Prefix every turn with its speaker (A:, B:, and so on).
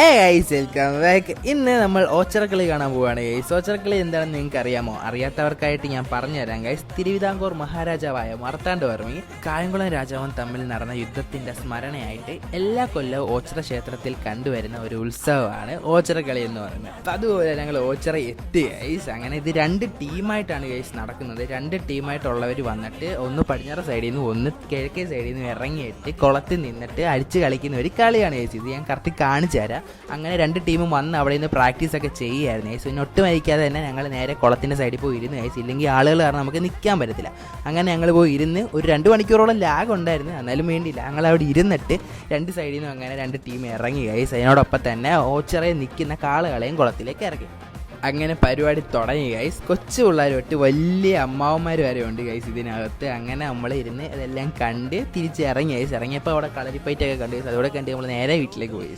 A: ഏ ice welcome back ഇന്ന് നമ്മൾ ഓച്ചറക്കളി കാണാൻ പോവുകയാണ് ഗൈസ് ഓച്ചറക്കളി എന്താണെന്ന് നിങ്ങൾക്ക് അറിയാമോ അറിയാത്തവർക്കായിട്ട് ഞാൻ പറഞ്ഞുതരാം ഗൈസ് തിരുവിതാംകൂർ മഹാരാജാവായ മാർത്താണ്ഡവർമ്മി കായംകുളം രാജാവും തമ്മിൽ നടന്ന യുദ്ധത്തിന്റെ സ്മരണയായിട്ട് എല്ലാ കൊല്ലവും ഓച്ചിറ ക്ഷേത്രത്തിൽ കണ്ടുവരുന്ന ഒരു ഉത്സവമാണ് ഓച്ചിറക്കളി എന്ന് പറയുന്നത്. അതുപോലെ ഞങ്ങൾ ഓച്ചിറ എത്തി ഗൈസ് അങ്ങനെ ഇത് രണ്ട് ടീമായിട്ടാണ് ഗൈസ് നടക്കുന്നത്. രണ്ട് ടീമായിട്ടുള്ളവർ വന്നിട്ട് ഒന്ന് പടിഞ്ഞാറ സൈഡിൽ നിന്ന് ഒന്ന് കിഴക്കേ സൈഡിൽ നിന്ന് ഇറങ്ങിയിട്ട് കുളത്തിൽ നിന്നിട്ട് അടിച്ച് കളിക്കുന്ന ഒരു കളിയാണ് ഗൈസ് ഇത് ഞാൻ കറക്റ്റ് കാണിച്ചു തരാം അങ്ങനെ രണ്ട് ടീമും വന്ന് അവിടെ നിന്ന് പ്രാക്ടീസ് ഒക്കെ ചെയ്യുമായിരുന്നു ഏസ് പിന്നെ ഒട്ടും അയക്കാതെ തന്നെ ഞങ്ങൾ നേരെ കുളത്തിന്റെ സൈഡിൽ പോയി ഇരുന്ന് ഏസ് ഇല്ലെങ്കിൽ ആളുകൾ കാരണം നമുക്ക് നിൽക്കാൻ പറ്റത്തില്ല. അങ്ങനെ ഞങ്ങൾ പോയി ഇരുന്ന് ഒരു രണ്ട് മണിക്കൂറോളം ലാഗ് ഉണ്ടായിരുന്നു. എന്നാലും വേണ്ടിയില്ല. ഞങ്ങൾ അവിടെ ഇരുന്നിട്ട് രണ്ട് സൈഡിൽ നിന്നും അങ്ങനെ രണ്ട് ടീം ഇറങ്ങി ഏസ് അതിനോടൊപ്പം തന്നെ ഓച്ചറയിൽ നിൽക്കുന്ന കാളുകളെയും കുളത്തിലേക്ക് ഇറങ്ങി അങ്ങനെ പരിപാടി തുടങ്ങി ഗൈസ് കൊച്ചു പിള്ളേർ തൊട്ട് വലിയ അമ്മാവന്മാർ വരെ ഉണ്ട് ഗൈസ് ഇതിനകത്ത്. അങ്ങനെ നമ്മൾ ഇരുന്ന് ഇതെല്ലാം കണ്ട് തിരിച്ച് ഇറങ്ങി ഗൈസ് ഇറങ്ങിയപ്പോൾ അവിടെ കളരിപ്പയറ്റൊക്കെ കണ്ടു ഗൈസ് അതോടെ കണ്ട് നമ്മൾ നേരെ വീട്ടിലേക്ക് പോയി.